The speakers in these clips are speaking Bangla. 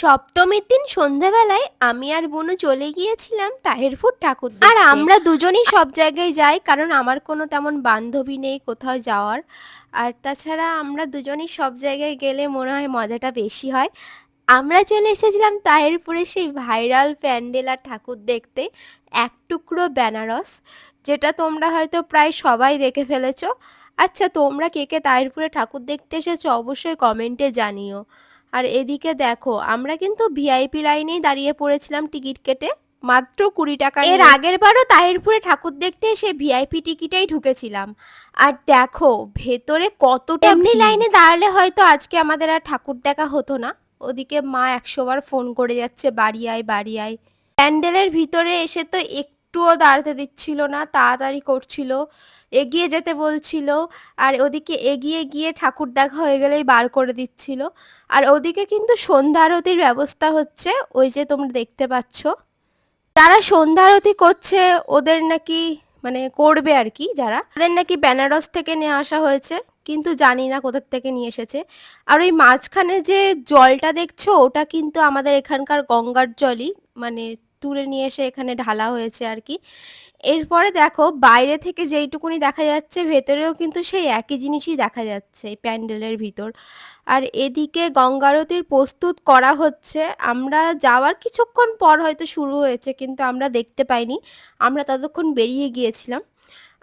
সপ্তমীর দিন সন্ধেবেলায় আমি আর বোনু চলে গিয়েছিলাম তাহেরপুর ঠাকুর আর আমরা দুজনেই সব জায়গায় যাই কারণ আমার কোনো তেমন বান্ধবী নেই কোথাও যাওয়ার। আর তাছাড়া আমরা দুজনেই সব জায়গায় গেলে মনে হয় মজাটা বেশি হয়। আমরা চলে এসেছিলাম তাহেরপুরে সেই ভাইরাল প্যান্ডেল আর ঠাকুর দেখতে এক টুকরো বেনারস যেটা তোমরা হয়তো প্রায় সবাই দেখে ফেলেছো। আচ্ছা তোমরা কে কে তাহেরপুরে ঠাকুর দেখতে এসেছ অবশ্যই কমেন্টে জানিও। আর এদিকে দেখো আমরা কিন্তু ভিআইপি লাইনেই দাঁড়িয়ে পড়েছিলাম টিকিট কেটে। মাত্র কুড়ি টাকা এর আগের বারও তাহিরপুরে ঠাকুর দেখতে এসে ভিআইপি টিকিটেই ঢুকেছিলাম। আর দেখো ভেতরে কতটা এমনি লাইনে দাঁড়ালে হয়তো আজকে আমাদের আর ঠাকুর দেখা হতো না। ওদিকে মা একশোবার ফোন করে যাচ্ছে বাড়ি আয় বাড়ি আয়। প্যান্ডেলের ভিতরে এসে তো একটুও দাঁড়াতে দিচ্ছিল না, তাড়াতাড়ি করছিল। এগিয়ে যেতে বলছিল, আর ওদিকে এগিয়ে গিয়ে ঠাকুর দেখা হয়ে গেলেই বার করে দিচ্ছিল। আর ওদিকে কিন্তু সন্ধ্যা আরতির ব্যবস্থা হচ্ছে, ওই যে তোমরা দেখতে পাচ্ছ। তারা সন্ধ্যা আরতি করছে, ওদের নাকি মানে করবে আর কি যারা। তাদের নাকি বেনারস থেকে নিয়ে আসা হয়েছে, কিন্তু জানি না কোথার থেকে নিয়ে এসেছে। আর ওই মাঝখানে যে জলটা দেখছ, ওটা কিন্তু আমাদের এখানকার গঙ্গার জলই মানে তুলে নিয়ে এসে এখানে ঢালা হয়েছে আর কি। এরপরে দেখো বাইরে থেকে যেইটুকুনি দেখা যাচ্ছে ভেতরেও কিন্তু সেই একই জিনিসই দেখা যাচ্ছে প্যান্ডেলের ভিতর। আর এদিকে গঙ্গারতির প্রস্তুত করা হচ্ছে। আমরা যাওয়ার কিছুক্ষণ পর হয়তো শুরু হয়েছে কিন্তু আমরা দেখতে পাইনি। আমরা ততক্ষণ বেরিয়ে গিয়েছিলাম।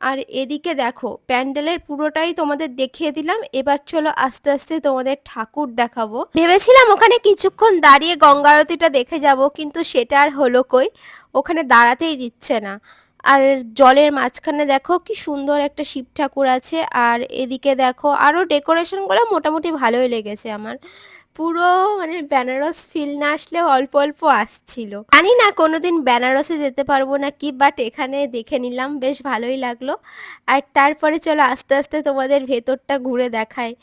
আর এদিকে দেখো, প্যান্ডেলের পুরোটাই তোমাদের দেখিয়ে দিলাম। এবার চলো আস্তে আস্তে তোমাদের ঠাকুর দেখাবো। ভেবেছিলাম ওখানে কিছুক্ষণ দাঁড়িয়ে গঙ্গা আরতিটা দেখে যাব, কিন্তু সেটা আর হলো কই? ওখানে দাঁড়াতেই দিচ্ছে না। আর জলের মাঝখানে দেখো কি সুন্দর একটা শিব ঠাকুর আছে। আর এদিকে দেখো আরও ডেকোরেশনগুলো মোটামুটি ভালোই লেগেছে আমার। পুরো মানে বেনারস ফিল না আসলেও অল্প অল্প আসছিল। জানি না কোনোদিন বেনারসে যেতে পারব না কি বাট এখানে দেখে নিলাম, বেশ ভালোই লাগল। আর তারপরে চলো আস্তে আস্তে তোমাদের ভেতরটা ঘুরে দেখায়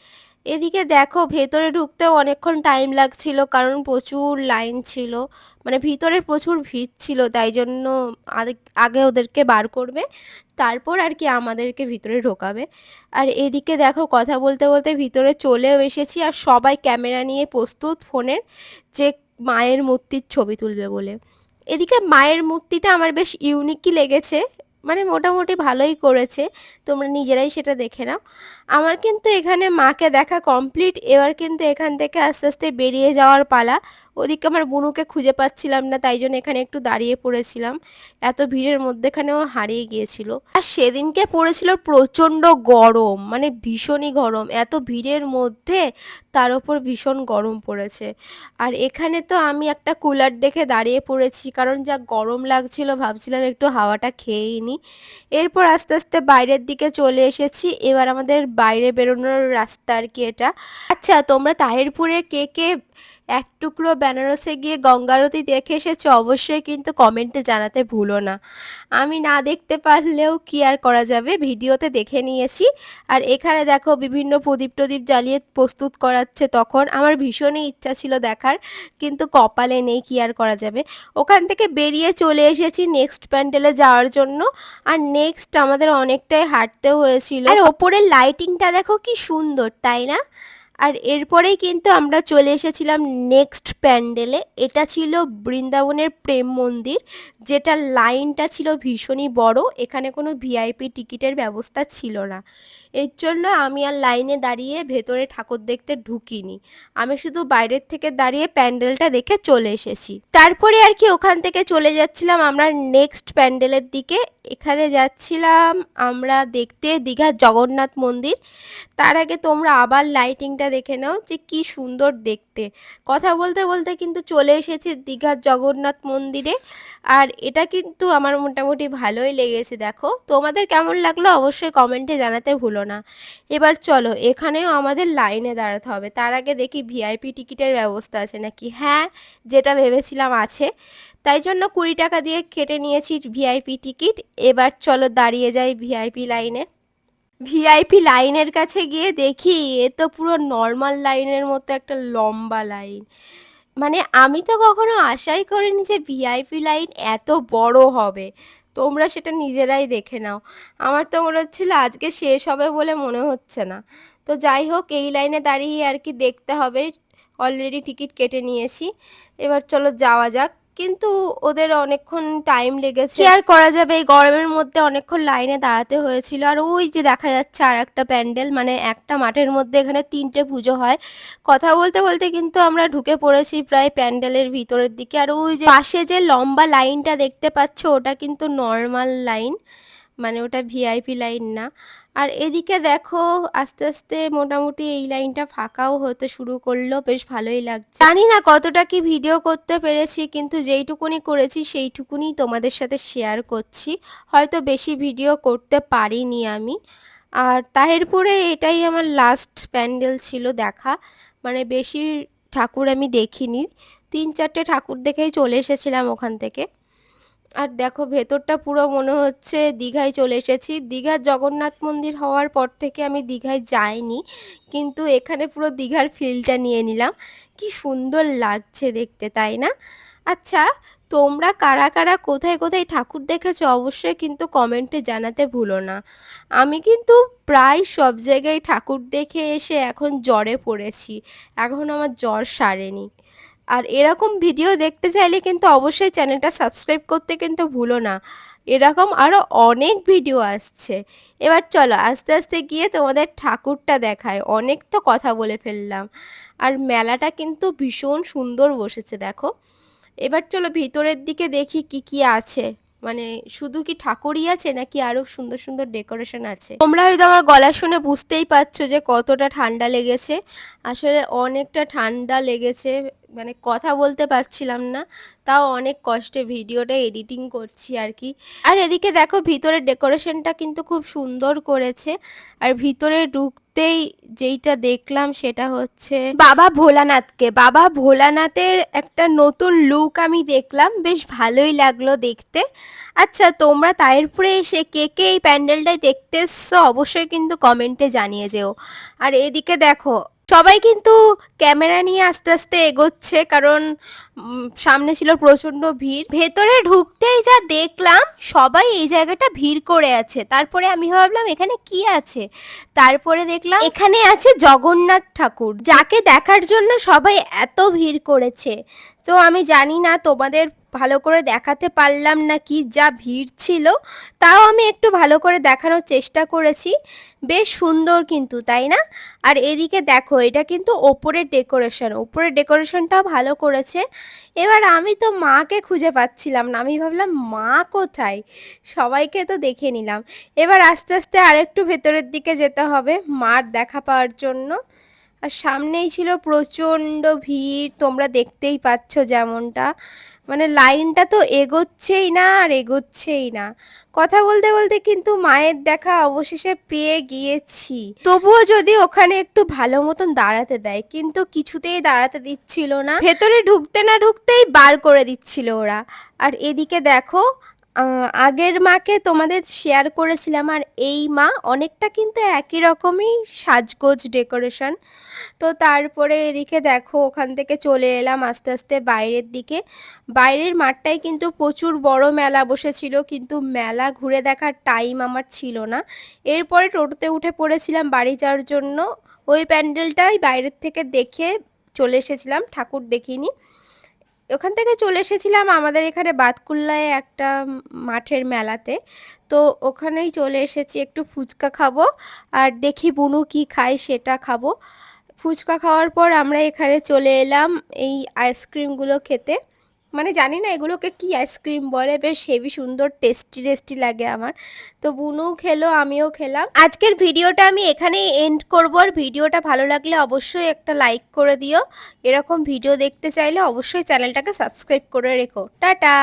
এদিকে দেখো, ভেতরে ঢুকতেও অনেকক্ষণ টাইম লাগছিল, কারণ প্রচুর লাইন ছিল। মানে ভিতরে প্রচুর ভিড় ছিল, তাই জন্য আগে ওদেরকে বার করবে, তারপর আর কি আমাদেরকে ভিতরে ঢোকাবে। আর এদিকে দেখো, কথা বলতে বলতে ভিতরে চলেও এসেছি, আর সবাই ক্যামেরা নিয়ে প্রস্তুত ফোনের যে মায়ের মূর্তির ছবি তুলবে বলে। এদিকে মায়ের মূর্তিটা আমার বেশ ইউনিকই লেগেছে মানে মোটামুটি ভালোই করেছে। তোমরা নিজেরাই সেটা দেখে নাও। আমার কিন্তু এখানে মাকে দেখা কমপ্লিট এবার কিন্তু এখান থেকে আস্তে আস্তে বেরিয়ে যাওয়ার পালা। ওদিকে আমার বুনুকে খুঁজে পাচ্ছিলাম না, তাই জন্য এখানে একটু দাঁড়িয়ে পড়েছিলাম। এত ভিড়ের মধ্যেখানেও হারিয়ে গিয়েছিল। আর সেদিনকে পড়েছিল প্রচণ্ড গরম মানে ভীষণই গরম। এত ভিড়ের মধ্যে তার ওপর ভীষণ গরম পড়েছে। আর এখানে তো আমি একটা কুলার দেখে দাঁড়িয়ে পড়েছি, কারণ যা গরম লাগছিল, ভাবছিলাম একটু হাওয়াটা খেয়েই এরপর আস্তে আস্তে বাইরের দিকে চলে এসেছি। এবার আমাদের বাইরে বেরোনোর রাস্তা আর কি এটা। আচ্ছা তোমরা তাহিরপুরে কে কে এক টুকরো বেনারসে গিয়ে গঙ্গারতি দেখে এসেছ অবশ্যই কিন্তু কমেন্টে জানাতে ভুলো না। আমি না দেখতে পারলেও কি আর করা যাবে? ভিডিওতে দেখে নিয়েছি। আর এখানে দেখো বিভিন্ন প্রদীপ টদীপ জ্বালিয়ে প্রস্তুত করাচ্ছে তখন। আমার ভীষণই ইচ্ছা ছিল দেখার, কিন্তু কপালে নেই কি আর করা যাবে। ওখান থেকে বেরিয়ে চলে এসেছি নেক্সট প্যান্ডেলে যাওয়ার জন্য। আর নেক্সট আমাদের অনেকটাই হাঁটতে হয়েছিল। আর ওপরের লাইটিংটা দেখো কি সুন্দর তাই না? আর এরপরেই কিন্তু আমরা চলে এসেছিলাম নেক্সট প্যান্ডেলে। এটা ছিল বৃন্দাবনের প্রেম মন্দির, যেটা লাইনটা ছিল ভীষণই বড়, এখানে কোনো ভিআইপি টিকিটের ব্যবস্থা ছিল না। এর জন্য আমি আর লাইনে দাঁড়িয়ে ভেতরে ঠাকুর দেখতে ঢুকিনি। আমি শুধু বাইরের থেকে দাঁড়িয়ে প্যান্ডেলটা দেখে চলে এসেছি। তারপরে আর কি ওখান থেকে চলে যাচ্ছিলাম আমরা নেক্সট প্যান্ডেলের দিকে। এখানে যাচ্ছিলাম আমরা দেখতে দীঘার জগন্নাথ মন্দির। তার আগে তোমরা আবার লাইটিংটা দেখে নাও যে কি সুন্দর দেখতে। কথা বলতে বলতে কিন্তু চলে এসেছি দীঘার জগন্নাথ মন্দিরে। আর এটা কিন্তু আমার মোটামুটি ভালোই লেগেছে, দেখো। তোমাদের কেমন লাগল অবশ্যই কমেন্টে জানাতে ভুলো না। এবার চলো, এখানেও আমাদের লাইনে দাঁড়াতে হবে। তার আগে দেখি ভিআইপি টিকিটের ব্যবস্থা আছে নাকি? হ্যাঁ যেটা ভেবেছিলাম আছে। তাই জন্য কুড়ি টাকা দিয়ে কেটে নিয়েছি ভিআইপি টিকিট। এবার চলো দাঁড়িয়ে যাই ভিআইপি লাইনে ভিআইপি লাইনের কাছে গিয়ে দেখি, এ তো পুরো নর্মাল লাইনের মতো একটা লম্বা লাইন। মানে আমি তো কখনো আশাই করিনি যে ভিআইপি লাইন এত বড় হবে। তোমরা সেটা নিজেরাই দেখে নাও। আমার তো মনে হচ্ছিল আজকে শেষ হবে বলে মনে হচ্ছে না। তো যাই হোক, এই লাইনে দাঁড়িয়ে আর কি দেখতে হবে। অলরেডি টিকিট কেটে নিয়েছি। এবার চলো যাওয়া যাক। কিন্তু ওদের অনেকক্ষণ টাইম লেগেছে। আর করা যাবে? এই গরমের মধ্যে অনেকক্ষণ লাইনে দাঁড়াতে হয়েছিল। আর ওই যে দেখা যাচ্ছে আর একটা প্যান্ডেল মানে একটা মাঠের মধ্যে এখানে তিনটে পুজো হয়। কথা বলতে বলতে কিন্তু আমরা ঢুকে পড়েছি প্রায় প্যান্ডেলের ভিতরের দিকে। আর ওই যে পাশে যে লম্বা লাইনটা দেখতে পাচ্ছ, ওটা কিন্তু নর্মাল লাইন মানে ওটা ভিআইপি লাইন না। আর এদিকে দেখো, আস্তে আস্তে মোটামুটি এই লাইনটা ফাঁকাও হতে শুরু করল, বেশ ভালোই লাগছে। জানি না কতটা কি ভিডিও করতে পেরেছি, কিন্তু যেইটুকুনি করেছি সেইটুকুনি তোমাদের সাথে শেয়ার করছি। হয়তো বেশি ভিডিও করতে পারিনি আমি। আর তাহেরপুরে এটাই আমার লাস্ট প্যান্ডেল ছিল দেখা। মানে বেশি ঠাকুর আমি দেখিনি। তিন চারটে ঠাকুর দেখেই চলে এসেছিলাম ওখান থেকে। আর দেখো ভেতরটা পুরো মনে হচ্ছে দীঘায় চলে এসেছি। দীঘার জগন্নাথ মন্দির হওয়ার পর থেকে আমি দীঘায় যাইনি, কিন্তু এখানে পুরো দীঘার ফিলটা নিয়ে নিলাম। কি সুন্দর লাগছে দেখতে, তাই না? আচ্ছা তোমরা কারা কারা, কোথায় কোথায় ঠাকুর দেখেছ অবশ্যই কিন্তু কমেন্টে জানাতে ভুলো না। আমি কিন্তু প্রায় সব জায়গায় ঠাকুর দেখে এসে এখন জ্বরে পড়েছি। এখন আমার জ্বর সারেনি। আর এরকম ভিডিও দেখতে চাইলে কিন্তু অবশ্যই চ্যানেলটা সাবস্ক্রাইব করতে কিন্তু ভুলো না। এরকম আরও অনেক ভিডিও আসছে। এবার চলো আস্তে আস্তে গিয়ে তোমাদের ঠাকুরটা দেখায় অনেক তো কথা বলে ফেললাম। আর মেলাটা কিন্তু ভীষণ সুন্দর বসেছে, দেখো। এবার চলো ভিতরের দিকে দেখি কি কি আছে। মানে শুধু কি ঠাকুরই আছে নাকি আরও সুন্দর সুন্দর ডেকোরেশন আছে? তোমরা হয়তো আমার গলা শুনে বুঝতেই পারছ যে কতটা ঠান্ডা লেগেছে। আসলে অনেকটা ঠান্ডা লেগেছে। মানে কথা বলতে পারছিলাম না, তাও অনেক কষ্টে ভিডিওটা এডিটিং করছি আর কি। আর এদিকে দেখো ভিতরের ডেকোরেশনটা কিন্তু খুব সুন্দর করেছে, আর ভিতরে ঢুকতেই যেইটা দেখলাম সেটা হচ্ছে বাবা ভোলানাথকে। বাবা ভোলানাথের একটা নতুন লুক আমি দেখলাম, বেশ ভালোই লাগল দেখতে। আচ্ছা তোমরা তায়েরপুরে এসে কে কে এই প্যান্ডেলটাই দেখতে এসছো অবশ্যই কিন্তু কমেন্টে জানিয়ে যেও। আর এদিকে দেখো সবাই কিন্তু ক্যামেরা নিয়ে আস্তে আস্তে এগোচ্ছে, কারণ সামনে ছিল প্রচণ্ড ভিড়। ভেতরে ঢুকতেই যা দেখলাম, সবাই এই জায়গাটা ভিড় করে আছে। তারপরে আমি ভাবলাম, এখানে কি আছে? তারপরে দেখলাম, এখানে আছে জগন্নাথ ঠাকুর, যাকে দেখার জন্য সবাই এত ভিড় করেছে। তো আমি জানি না তোমাদের ভালো করে দেখাতে পারলাম না কি যা ভিড় ছিল, তাও আমি একটু ভালো করে দেখানোর চেষ্টা করেছি। বেশ সুন্দর কিন্তু, তাই না? আর এদিকে দেখো, এটা কিন্তু ওপরের ডেকোরেশন ওপরের ডেকোরেশনটাও ভালো করেছে। এবার আমি তো মাকে খুঁজে পাচ্ছিলাম না, আমি ভাবলাম, মা কোথায়? সবাইকে তো দেখে নিলাম। এবার আস্তে আস্তে আরেকটু ভেতরের দিকে যেতে হবে, মার দেখা পাওয়ার জন্য। আর সামনেই ছিল প্রচণ্ড ভিড়, তোমরা দেখতেই পাচ্ছ যেমনটা। মানে লাইনটা তো এগোচ্ছেই না আর এগোচ্ছেই না। কথা বলতে বলতে কিন্তু মায়ের দেখা অবশেষে পেয়ে গিয়েছি। তবুও যদি ওখানে একটু ভালো মতন দাঁড়াতে দেয়, কিন্তু কিছুতেই দাঁড়াতে দিচ্ছিল না। ভেতরে ঢুকতে না ঢুকতেই বার করে দিচ্ছিল ওরা। আর এদিকে দেখো আগের মাকে তোমাদের শেয়ার করেছিলাম আর এই মা অনেকটা কিন্তু একই রকমই সাজগোজ ডেকোরেশন তো তারপরে এদিকে দেখো ওখান থেকে চলে এলাম আস্তে আস্তে বাইরের দিকে। বাইরের মাঠটায় কিন্তু প্রচুর বড় মেলা বসেছিল, কিন্তু মেলা ঘুরে দেখার টাইম আমার ছিল না। এরপরে টোটোতে উঠে পড়েছিলাম বাড়ি যাওয়ার জন্য। ওই প্যান্ডেলটাই বাইরের থেকে দেখে চলে এসেছিলাম, ঠাকুর দেখিনি। ওখান থেকে চলে এসেছিলাম আমাদের এখানে বাতকুল্লায় একটা মাঠের মেলাতে। তো ওখানেই চলে এসেছি, একটু ফুচকা খাব আর দেখি বুনু কি খায় সেটা খাব। ফুচকা খাওয়ার পর আমরা এখানে চলে এলাম এই আইসক্রিমগুলো খেতে। মানে জানি না এগুলোকে কি আইসক্রিম বলে, বেশ হেভি সুন্দর টেস্টি টেস্টি লাগে আমার। তো বুনু খেলো, আমিও খেলাম। আজকের ভিডিওটা আমি এখানেই এন্ড করব। আর ভিডিওটা ভালো লাগলে অবশ্যই একটা লাইক করে দিও। এরকম ভিডিও দেখতে চাইলে অবশ্যই চ্যানেলটাকে সাবস্ক্রাইব করে রেখো। টাটা!